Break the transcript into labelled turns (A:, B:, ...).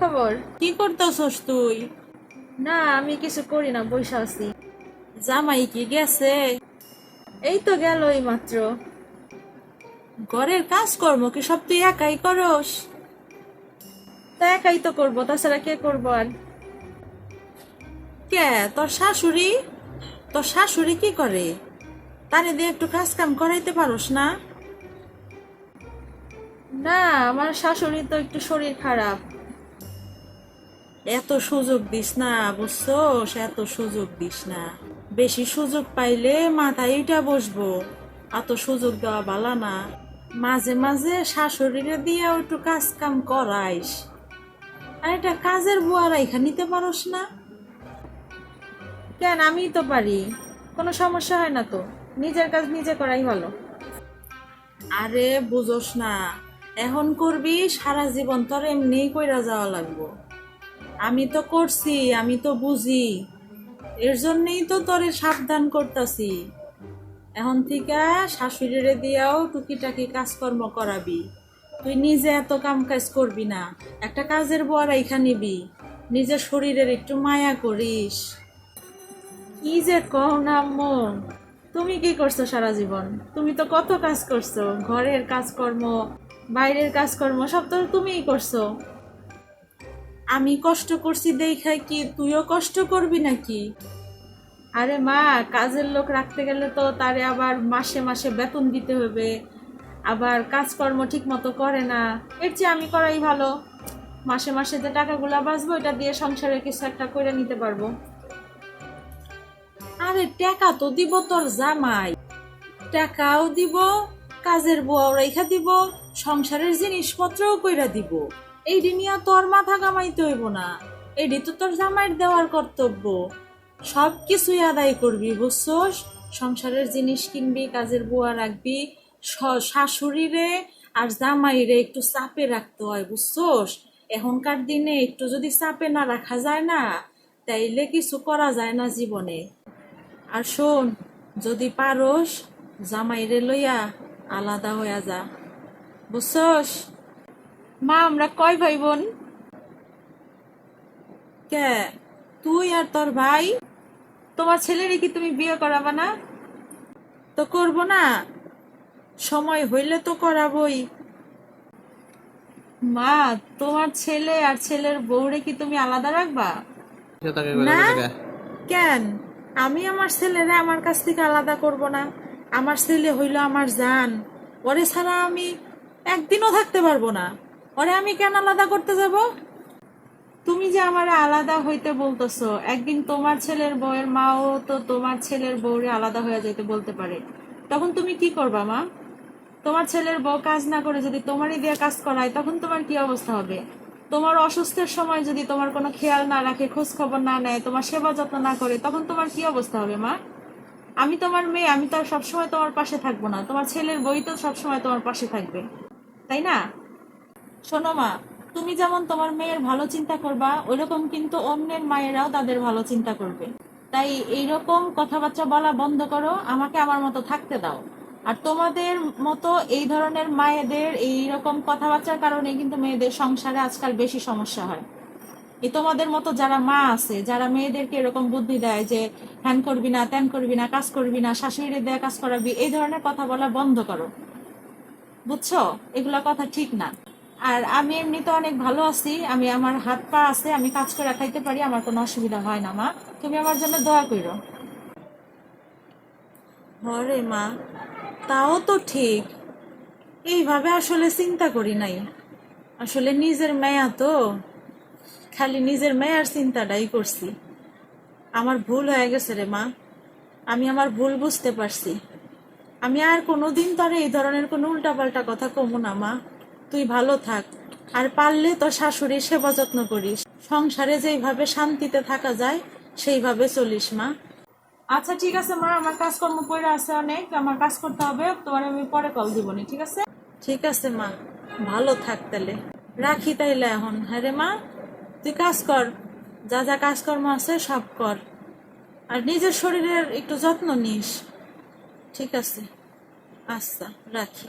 A: খবর?
B: কি করতেছস তুই?
A: না আমি কিছু করি না বসে আছি।
B: জামাই কি গেছে?
A: এই তো গেল এই মাত্র।
B: ঘরের কাজকর্ম কি সব তুই একাই করস?
A: তা একাই তো করব তাছাড়া কে করব আর?
B: কে তোর শাশুড়ি? তোর শাশুড়ি কি করে? তারে দিয়ে একটু কাজ কাম করাইতে পারোস না?
A: না আমার শাশুড়ি তো একটু শরীর খারাপ।
B: এত সুযোগ দিস না বুঝছ এত সুযোগ দিস না। বেশি সুযোগ পাইলে মাথায় এটা বসবো। এত সুযোগ দেওয়া বালা না। মাঝে মাঝে শাশুড়িরে দিয়ে একটু কাজ কাম করাইস। আর এটা কাজের বুয়ারা এখানে নিতে পারোস না।
A: কেন? আমি তো পারি। কোনো সমস্যা হয় না তো। নিজের কাজ নিজে করাই ভালো।
B: আরে বুঝোস না। এখন করবি, সারা জীবন তোর এমনি কইরা যাওয়া লাগবো। আমি তো করছি, আমি তো বুঝি। এর জন্যই তো তোরে সাবধান করতাছি। এখন থেকে শাশুড়িরে দিয়াও টুকিটাকি কাজকর্ম করাবি। তুই নিজে এত কাম কাজ করবি না। একটা কাজের বর এইখা নিবি। নিজের শরীরের একটু মায়া করিস।
A: কি যে কও না আম্মু, তুমি কি করছ সারা জীবন? তুমি তো কত কাজ করছ, ঘরের কাজকর্ম, বাইরের কাজকর্ম, সব তো তুমিই করছ।
B: আমি কষ্ট করছি দেখাই কি তুইও কষ্ট করবি নাকি?
A: আরে মা, কাজের লোক রাখতে গেলে তো তারে আবার মাসে মাসে বেতন দিতে হবে। আবার কাজকর্ম ঠিক মতো করে না। এর চেয়ে আমি করাই ভালো। মাসে মাসে যে টাকাগুলা বাঁচবো, এটা দিয়ে সংসারে কিছু একটা করে নিতে পারব।
B: আরে টাকা তো দিব তোর জামাই। টাকাও দিব, কাজের বউ রেখা দিব, সংসারের জিনিসপত্রও কইরা দিব। এই নিয়ে তোর মাথা কামাইতে হইব না। এডি তো তোর জামাইয়ের দেওয়ার কর্তব্য। সব কিছুই আদায় করবি, বুঝছস? সংসারের জিনিস কিনবি, কাজের বুয়া রাখবি শাশুড়িরে আর জামাইরে একটু চাপে রাখতে হয়, বুঝছস? এখনকার দিনে একটু যদি চাপে না রাখা যায় না, তাইলে কিছু করা যায় না জীবনে। আর শোন, যদি পারস, জামাইরে লইয়া আলাদা হইয়া যা। বুঝছস?
A: মা আমরা কয় ভাই বোন
B: কে? তুই আর তোর ভাই?
A: তোমার ছেলেরে কি তুমি বিয়ে করাবা না?
B: তো করব না। সময় হইলে তো করাবই।
A: মা তোমার ছেলে আর ছেলের বউরে কি তুমি আলাদা রাখবা?
B: না। কেন? আমি আমার ছেলেরা আমার কাছ থেকে আলাদা করব না। আমার ছেলে হইল আমার জান। ওরে ছাড়া আমি একদিনও থাকতে পারব না। ওরে আমি কেন আলাদা করতে যাব?
A: তুমি যে আমার আলাদা হইতে বলতেছো, একদিন তোমার ছেলের বউয়ের মাও তো তোমার ছেলের বউরে আলাদা হয়ে যেতে বলতে পারে। তখন তুমি কি করবা, মা? তোমার ছেলের বউ কাজ না করে যদি তোমারই দিয়ে কাজ করায়, তখন তোমার কি অবস্থা হবে? তোমার অসুস্থের সময় যদি তোমার কোনো খেয়াল না রাখে খোঁজ খবর না নেয়, তোমার সেবা যত্ন না করে, তখন তোমার কি অবস্থা হবে, মা? আমি তোমার মেয়ে, আমি তো আর সবসময় তোমার পাশে থাকব না। তোমার ছেলের বই তো সবসময় তোমার পাশে থাকবে। তাই না?
B: শোনো মা, তুমি যেমন তোমার মেয়ের ভালো চিন্তা করবা, ওইরকম কিন্তু অন্যের মায়েরাও তাদের ভালো চিন্তা করবে। তাই এইরকম কথাবার্তা বলা বন্ধ করো, আমাকে আমার মতো থাকতে দাও। আর তোমাদের মতো এই ধরনের মায়েদের এই রকম কথাবার্তার কারণে কিন্তু মেয়েদের সংসারে আজকাল বেশি সমস্যা হয়। এই তোমাদের মতো যারা মা আছে, যারা মেয়েদেরকে এরকম বুদ্ধি দেয় যে, হ্যান করবি না, ত্যান করবি না, কাজ করবি না শাশুড়ি দেয়া কাজ করাবি, এই ধরনের কথা বলা বন্ধ করো। বুঝছ? এগুলা কথা ঠিক না। আর আমি এমনিতে অনেক ভালো আছি, আমি আমার হাত পা আছে, আমি কাজ করে খাইতে পারি, আমার কোনো অসুবিধা হয় না, মা। তুমি আমার জন্য দোয়া করো হরে মা, তাও তো ঠিক। এইভাবে আসলে চিন্তা করি নাই। আসলে নিজের মেয়া তো। খালি নিজের মেয়ার চিন্তাটাই করছি। আমার ভুল হয়ে গেছে রে মা। আমি আমার ভুল বুঝতে পারছি। আমি আর কোনোদিন তোর এই ধরনের কোনো উল্টাপাল্টা কথা কমু না, মা। তুই ভালো থাক। আর পারলে তোর শাশুড়ির সেবা যত্ন করিস। সংসারে যেইভাবে শান্তিতে থাকা যায় সেইভাবে চলিস মা।
A: আচ্ছা ঠিক আছে মা আমার কাজকর্ম পড়ে আছে অনেক আমার কাজ করতে হবে তোমার আমি পরে কল দিবনি ঠিক আছে?
B: ঠিক আছে মা। ভালো থাক তাহলে। রাখি তাইলে এখন। হ্যাঁ রে মা। তুই কাজ কর। যা যা কাজকর্ম আছে সব কর। আর নিজের শরীরের একটু যত্ন নিস। ঠিক আছে। আচ্ছা রাখি।